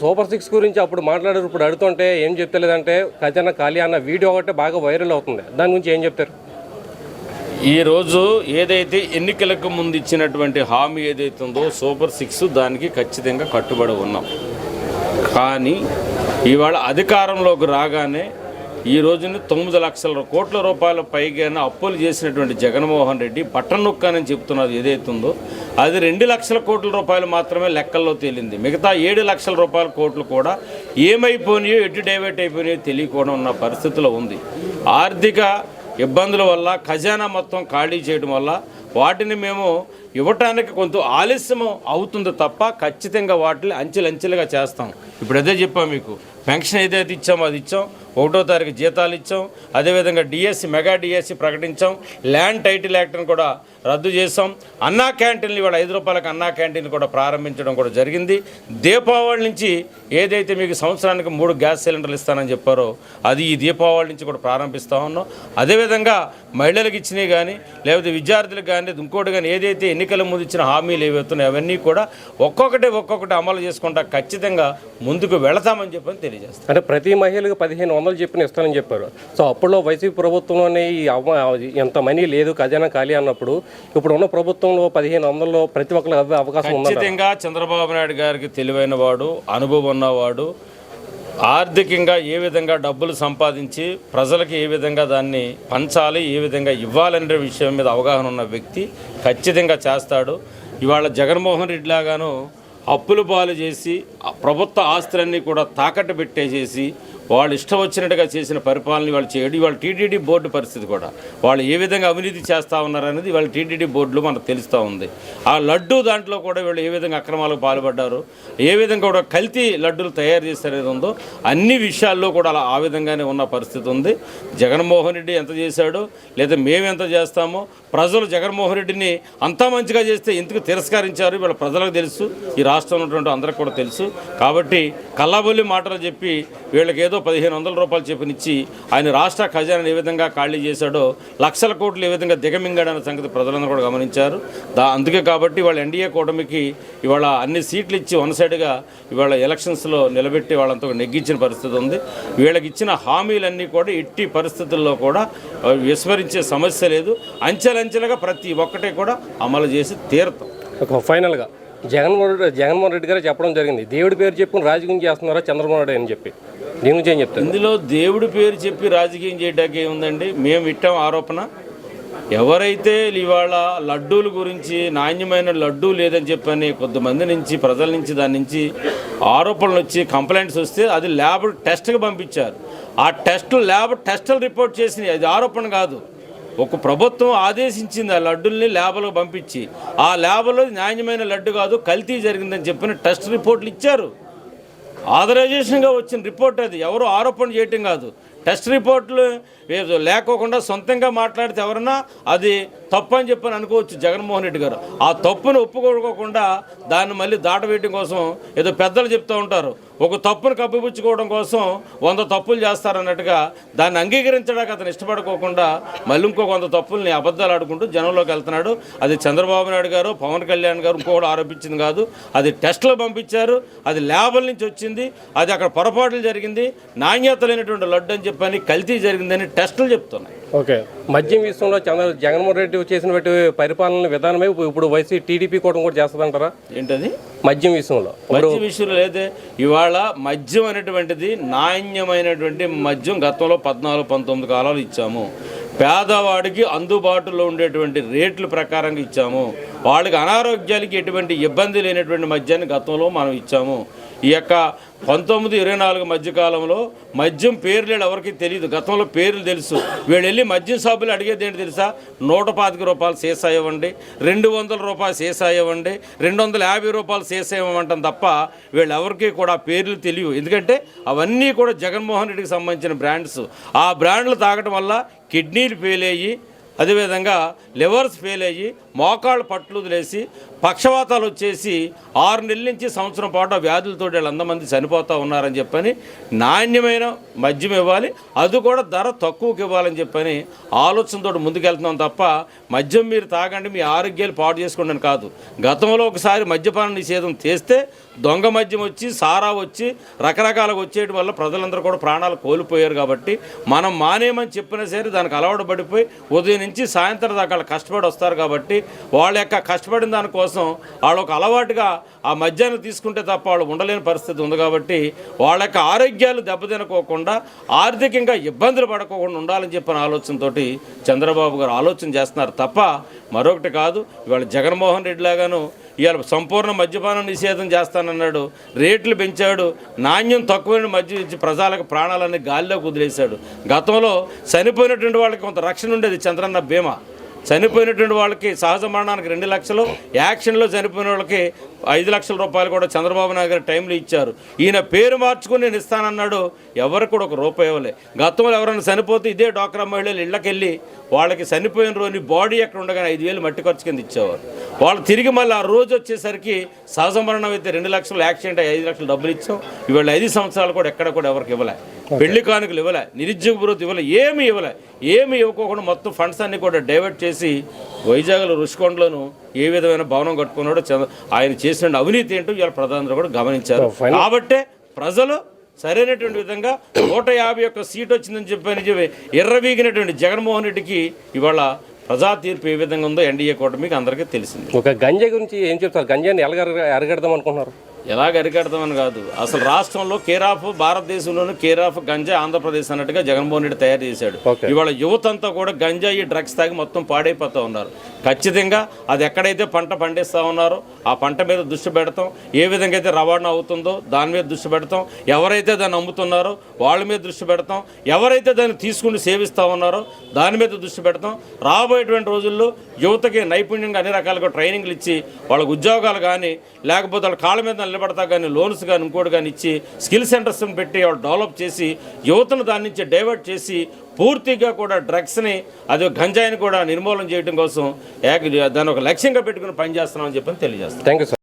Super six గురించి అప్పుడు మాట్లాడారు. ఇప్పుడు అడుగుతుంటే ఏం చెప్తలేదంటే ఖజానా ఖాళీ అన్న వీడియో ఒకటి బాగా వైరల్ అవుతుంది. దాని గురించి ఏం చెప్తారు? ఈరోజు ఏదైతే ఎన్నికలకు ముందు ఇచ్చినటువంటి హామీ ఏదైతే ఉందో సూపర్ సిక్స్ దానికి ఖచ్చితంగా కట్టుబడి ఉన్నాం. కానీ ఇవాళ అధికారంలోకి రాగానే ఈ రోజున తొమ్మిది లక్షల కోట్ల రూపాయల పైగా అప్పులు చేసినటువంటి జగన్మోహన్ రెడ్డి బట్టన్ నొక్కానని చెప్తున్నది ఏదైతుందో. అది రెండు లక్షల కోట్ల రూపాయలు మాత్రమే లెక్కల్లో తేలింది. మిగతా ఏడు లక్షల రూపాయల కోట్లు కూడా ఏమైపోయినాయో ఎటు డైవర్ట్ అయిపోయినాయో తెలియకుండా ఉన్న పరిస్థితిలో ఉంది. ఆర్థిక ఇబ్బందుల వల్ల ఖజానా మొత్తం ఖాళీ చేయడం వల్ల వాటిని మేము ఇవ్వటానికి కొంత ఆలస్యం అవుతుంది తప్ప ఖచ్చితంగా వాటిని అంచెలంచెలుగా చేస్తాం. ఇప్పుడు అదే చెప్పాం మీకు. పెన్షన్ ఏదైతే ఇచ్చామో అది ఇచ్చాం. ఒకటో తారీఖు జీతాలు ఇచ్చాం. అదేవిధంగా డిఎస్సి మెగా డిఎస్సి ప్రకటించాం. ల్యాండ్ టైటిల్ యాక్ట్ని కూడా రద్దు చేసాం అన్నా క్యాంటీన్లు ఇవాళ ఐదు రూపాయలకు అన్నా క్యాంటీన్ కూడా ప్రారంభించడం కూడా జరిగింది. దీపావళి నుంచి ఏదైతే మీకు సంవత్సరానికి మూడు గ్యాస్ సిలిండర్లు ఇస్తానని చెప్పారో అది ఈ దీపావళి నుంచి కూడా ప్రారంభిస్తూ ఉన్నాం. అదేవిధంగా మహిళలకు ఇచ్చినవి కానీ లేకపోతే విద్యార్థులకు కానీ ఇంకోటి కానీ ఏదైతే ఎన్నికల ముందు ఇచ్చిన హామీలు ఏవైతున్నాయో అవన్నీ కూడా ఒక్కొక్కటి ఒక్కొక్కటి అమలు చేసుకుంటా ఖచ్చితంగా ముందుకు వెళతామని చెప్పని తెలియజేస్తాం అంటే ప్రతి మహిళకు పదిహేను వందలు చెప్పిన ఇస్తానని చెప్పారు. సో అప్పుడులో వైసీపీ ప్రభుత్వంలోనే ఈ ఎంత మనీ లేదు ఖజానా ఖాళీ అన్నప్పుడు ఇప్పుడు ఉన్న ప్రభుత్వంలో పదిహేను వందల్లో ప్రతి ఒక్కరికి అవ్వే అవకాశం ఉందా ఖచ్చితంగా చంద్రబాబు నాయుడు గారికి తెలివైన వాడు అనుభవం ఉన్నవాడు ఆర్థికంగా ఏ విధంగా డబ్బులు సంపాదించి ప్రజలకు ఏ విధంగా దాన్ని పంచాలి ఏ విధంగా ఇవ్వాలనే విషయం మీద అవగాహన ఉన్న వ్యక్తి ఖచ్చితంగా చేస్తాడు. ఇవాళ జగన్మోహన్ రెడ్డి లాగాను అప్పుల పాలు చేసి ప్రభుత్వ ఆస్తులన్నీ కూడా తాకట్టు పెట్టేసేసి వాళ్ళు ఇష్టం వచ్చినట్టుగా చేసిన పరిపాలన వాళ్ళు చేయడం ఇవాళ టీటీడీ బోర్డు పరిస్థితి కూడా. వాళ్ళు ఏ విధంగా అవినీతి చేస్తూ ఉన్నారనేది వాళ్ళ టీటీడీ బోర్డులో మనకు తెలుస్తూ ఉంది. ఆ లడ్డు దాంట్లో కూడా వీళ్ళు ఏ విధంగా అక్రమాలకు పాల్పడ్డారు ఏ విధంగా కూడా కల్తీ లడ్డూలు తయారు చేశారనేది ఉందో అన్ని విషయాల్లో కూడా అలా ఆ విధంగానే ఉన్న పరిస్థితి ఉంది. జగన్మోహన్ రెడ్డి ఎంత చేశాడో లేదా మేము ఎంత చేస్తామో ప్రజలు జగన్మోహన్ రెడ్డిని అంతా మంచిగా చేస్తే ఎందుకు తిరస్కరించారు వీళ్ళ ప్రజలకు తెలుసు ఈ రాష్ట్రంలో ఉన్నటువంటి అందరికి కూడా తెలుసు. కాబట్టి కల్లాబొల్లి మాటలు చెప్పి వీళ్ళకి ఏదో పదిహేను వందల రూపాయలు చెప్పనిచ్చి ఆయన రాష్ట్ర ఖజానాను ఏ విధంగా ఖాళీ చేశాడో లక్షల కోట్లు ఏ విధంగా దిగమింగాడన్న సంగతి ప్రజలందరూ కూడా గమనించారు. దా అందుకే కాబట్టి వాళ్ళ ఎన్డీఏ కూటమికి ఇవాళ అన్ని సీట్లు ఇచ్చి వన్ సైడ్గా ఇవాళ ఎలక్షన్స్లో నిలబెట్టి వాళ్ళంతా నెగ్గించిన పరిస్థితి ఉంది. వీళ్ళకి ఇచ్చిన హామీలన్నీ కూడా ఎట్టి పరిస్థితుల్లో కూడా విస్మరించే సమస్య లేదు. అంచెలంచెలుగా ప్రతి ఒక్కటి కూడా అమలు చేసి తీరుతాం. ఒక ఫైనల్గా జగన్మోహన్ రెడ్డి జగన్మోహన్ రెడ్డి గారు చెప్పడం జరిగింది. దేవుడి పేరు చెప్పుకుని రాజకీయం చేస్తున్నారా చంద్రబాబు నాయుడు అని చెప్పి. దీని గురించి ఏం చెప్తాను ఇందులో దేవుడి పేరు చెప్పి రాజకీయం చేయడానికి ఏముందండి? మేము ఇట్టాం ఆరోపణ. ఎవరైతే ఇవాళ లడ్డూల గురించి నాణ్యమైన లడ్డూ లేదని చెప్పని కొంతమంది నుంచి ప్రజల నుంచి దాని నుంచి ఆరోపణలు వచ్చి కంప్లైంట్స్ వస్తే అది ల్యాబ్ టెస్ట్కి పంపించారు. ఆ టెస్ట్ ల్యాబ్ టెస్టులు రిపోర్ట్ చేసినాయి. అది ఆరోపణ కాదు. ఒక ప్రభుత్వం ఆదేశించింది ఆ లడ్డుల్ని ల్యాబ్లకు పంపించి. ఆ ల్యాబ్లో నాణ్యమైన లడ్డు కాదు కల్తీ జరిగిందని చెప్పిన టెస్ట్ రిపోర్ట్లు ఇచ్చారు. ఆథరైజేషన్గా వచ్చిన రిపోర్ట్ అది. ఎవరు ఆరోపణ చేయటం కాదు. టెస్ట్ రిపోర్ట్లు ఏదో లేకోకుండా సొంతంగా మాట్లాడితే ఎవరన్నా అది తప్పు అని చెప్పని అనుకోవచ్చు జగన్మోహన్ రెడ్డి గారు. ఆ తప్పును ఒప్పుకోకుండా దాన్ని మళ్ళీ దాటవేయటం కోసం ఏదో పెద్దలు చెప్తూ ఉంటారు. ఒక తప్పును కప్పిపుచ్చుకోవడం కోసం వంద తప్పులు చేస్తారన్నట్టుగా దాన్ని అంగీకరించడానికి అతను ఇష్టపడుకోకుండా మళ్ళీ ఇంకో వంద తప్పుల్ని అబద్ధాలు ఆడుకుంటూ జనంలోకి వెళ్తున్నాడు. అది చంద్రబాబు నాయుడు గారు పవన్ కళ్యాణ్ గారు ఇంకోటి ఆరోపించింది కాదు. అది టెస్ట్లు పంపించారు. అది ల్యాబుల నుంచి వచ్చింది. అది అక్కడ పొరపాట్లు జరిగింది. నాణ్యత లేనటువంటి లడ్డు అని చెప్పని కల్తీ జరిగిందని టెస్టులు చెప్తున్నాయి. ఓకే. మద్యం విషయంలో చంద్ర జగన్మోహన్ రెడ్డి చేసినటువంటి పరిపాలన విధానమే ఇప్పుడు వైసీ టీడీపీ కూడా కూడా చేస్తుందంటారా? ఏంటది? మద్యం విషయంలో. మద్యం విషయంలో అయితే ఇవాళ మద్యం అనేటువంటిది నాణ్యమైనటువంటి మద్యం గతంలో పద్నాలుగు పంతొమ్మిది కాలాలు ఇచ్చాము. పేదవాడికి అందుబాటులో ఉండేటువంటి రేట్ల ప్రకారంగా ఇచ్చాము. వాళ్ళకి అనారోగ్యాలకి ఎటువంటి ఇబ్బంది లేనటువంటి మద్యాన్ని గతంలో మనం ఇచ్చాము. ఈ యొక్క పంతొమ్మిది ఇరవై నాలుగు మధ్యకాలంలో మద్యం పేర్లు ఎవరికి తెలియదు గతంలో పేర్లు తెలుసు. వీళ్ళు వెళ్ళి మద్యం షాపులు అడిగేది ఏంటి తెలుసా? నూట పాతిక రూపాయలు సీసా ఇవ్వండి రెండు వందల రూపాయలు సీసా ఇవ్వండి రెండు వందల యాభై రూపాయలు సీసా ఇవ్వమంటాం తప్ప వీళ్ళు ఎవరికి కూడా పేర్లు తెలియవు. ఎందుకంటే అవన్నీ కూడా జగన్మోహన్ రెడ్డికి సంబంధించిన బ్రాండ్స్. ఆ బ్రాండ్లు తాగటం వల్ల కిడ్నీలు ఫెయిల్ అయ్యి అదేవిధంగా లివర్స్ ఫెయిల్ అయ్యి మోకాళ్ళు పట్లు వదిలేసి పక్షవాతాలు వచ్చేసి ఆరు నెలల నుంచి సంవత్సరం పాటు వ్యాధులతో వీళ్ళందరూ చనిపోతూ ఉన్నారని చెప్పని నాణ్యమైన మద్యం ఇవ్వాలి. అది కూడా ధర తక్కువకి ఇవ్వాలని చెప్పని ఆలోచనతో ముందుకెళ్తున్నాం తప్ప మద్యం మీరు తాగండి మీ ఆరోగ్యాలు పాడు చేసుకోండి అని కాదు. గతంలో ఒకసారి మద్యపాన నిషేధం చేస్తే దొంగ మద్యం వచ్చి సారా వచ్చి రకరకాలుగా వచ్చేటి వల్ల ప్రజలందరూ కూడా ప్రాణాలు కోల్పోయారు కాబట్టి మనం మానేమని చెప్పినా సరే దానికి అలవాటు పడిపోయి ఉదయం నుంచి సాయంత్రం దాకా కష్టపడి వస్తారు కాబట్టి వాళ్ళ యొక్క కష్టపడిన దానికోసం వాళ్ళు ఒక అలవాటుగా ఆ మద్యాన్ని తీసుకుంటే తప్ప వాళ్ళు ఉండలేని పరిస్థితి ఉంది కాబట్టి వాళ్ళ యొక్క ఆరోగ్యాలు దెబ్బతినకోకుండా ఆర్థికంగా ఇబ్బందులు పడకోకుండా ఉండాలని చెప్పిన ఆలోచనతోటి చంద్రబాబు గారు ఆలోచన చేస్తున్నారు తప్ప మరొకటి కాదు. ఇవాళ జగన్మోహన్ రెడ్డి లాగాను ఇవాళ సంపూర్ణ మద్యపానం నిషేధం చేస్తానన్నాడు రేట్లు పెంచాడు నాణ్యం తక్కువైన మద్యం ఇచ్చి ప్రజలకు ప్రాణాలన్నీ గాలిలో కుదిలేశాడు గతంలో చనిపోయినటువంటి వాళ్ళకి కొంత రక్షణ ఉండేది చంద్రన్న బీమా. చనిపోయినటువంటి వాళ్ళకి సహజ మరణానికి రెండు లక్షలు యాక్షన్లో చనిపోయిన వాళ్ళకి ఐదు లక్షల రూపాయలు కూడా చంద్రబాబు నాయుడు గారు టైంలో ఇచ్చారు. ఈయన పేరు మార్చుకుని నేను ఇస్తానన్నాడు ఎవరికి కూడా ఒక రూపాయి ఇవ్వలే. గతంలో ఎవరైనా చనిపోతే ఇదే డాక్రా మహిళలు ఇళ్ళకెళ్ళి వాళ్ళకి చనిపోయిన రోజు బాడీ ఎక్కడ ఉండగానే ఐదు వేలు మట్టి ఖర్చు కింద ఇచ్చేవారు. వాళ్ళు తిరిగి మళ్ళీ ఆ రోజు వచ్చేసరికి సహజ మరణం అయితే రెండు లక్షలు యాక్సిడెంట్ ఐదు లక్షలు డబ్బులు ఇచ్చాం. ఇవాళ ఐదు సంవత్సరాలు కూడా ఎక్కడ కూడా ఎవరికి ఇవ్వలే. పెళ్ళి కానుకలు ఇవ్వలే నిరుద్యోగ భృతి ఇవ్వలే ఏమి ఇవ్వలే. ఏమి ఇవ్వకోకుండా మొత్తం ఫండ్స్ అన్ని కూడా డైవర్ట్ చేసి వైజాగ్లో రుషికొండలోను ఏ విధమైన భవనం కట్టుకున్నాడో ఆయన చేసిన అవినీతి ఏంటో ఇవాళ ప్రధానంగా కూడా గమనించారు. కాబట్టే ప్రజలు సరైనటువంటి విధంగా నూట యాభై ఒక్క సీట్ వచ్చిందని చెప్పని చెప్పి ఎర్రవీగినటువంటి జగన్మోహన్ రెడ్డికి ఇవాళ ప్రజా తీర్పు ఏ విధంగా ఉందో ఎన్డీఏ కూటమికి అందరికీ తెలిసింది. ఒక గంజా గురించి ఏం చెప్తారు? గంజాని ఎలాగ అరగడదాం అనుకుంటున్నారు. ఎలాగ అరికడతామని కాదు. అసలు రాష్ట్రంలో కేర్ ఆఫ్ భారతదేశంలోనే కేర్ ఆఫ్ గంజా ఆంధ్రప్రదేశ్ అన్నట్టుగా జగన్మోహన్ రెడ్డి తయారు చేశాడు. ఇవాళ యువత అంతా కూడా గంజాయి డ్రగ్స్ తాగి మొత్తం పాడైపోతూ ఉన్నారు. ఖచ్చితంగా అది ఎక్కడైతే పంట పండిస్తూ ఉన్నారో ఆ పంట మీద దృష్టి పెడతాం. ఏ విధంగా అయితే రవాణా అవుతుందో దాని మీద దృష్టి పెడతాం. ఎవరైతే దాన్ని అమ్ముతున్నారో వాళ్ళ మీద దృష్టి పెడతాం. ఎవరైతే దాన్ని తీసుకుని సేవిస్తూ ఉన్నారో దాని మీద దృష్టి పెడతాం. రాబోయేటువంటి రోజుల్లో యువతకి నైపుణ్యంగా అన్ని రకాలుగా ట్రైనింగ్లు ఇచ్చి వాళ్ళకి ఉద్యోగాలు కానీ లేకపోతే వాళ్ళ కాళ్ళ మీద నిలబడతా కానీ లోన్స్ కానీ ఇంకోటి కానీ ఇచ్చి స్కిల్ సెంటర్స్ని పెట్టి వాళ్ళు డెవలప్ చేసి యువతను దాని నుంచి డైవర్ట్ చేసి పూర్తిగా కూడా డ్రగ్స్ని అది గంజాయిని కూడా నిర్మూలన చేయడం కోసం దాన్ని ఒక లక్ష్యంగా పెట్టుకుని పనిచేస్తున్నామని చెప్పని తెలియజేస్తాం థ్యాంక్ యూ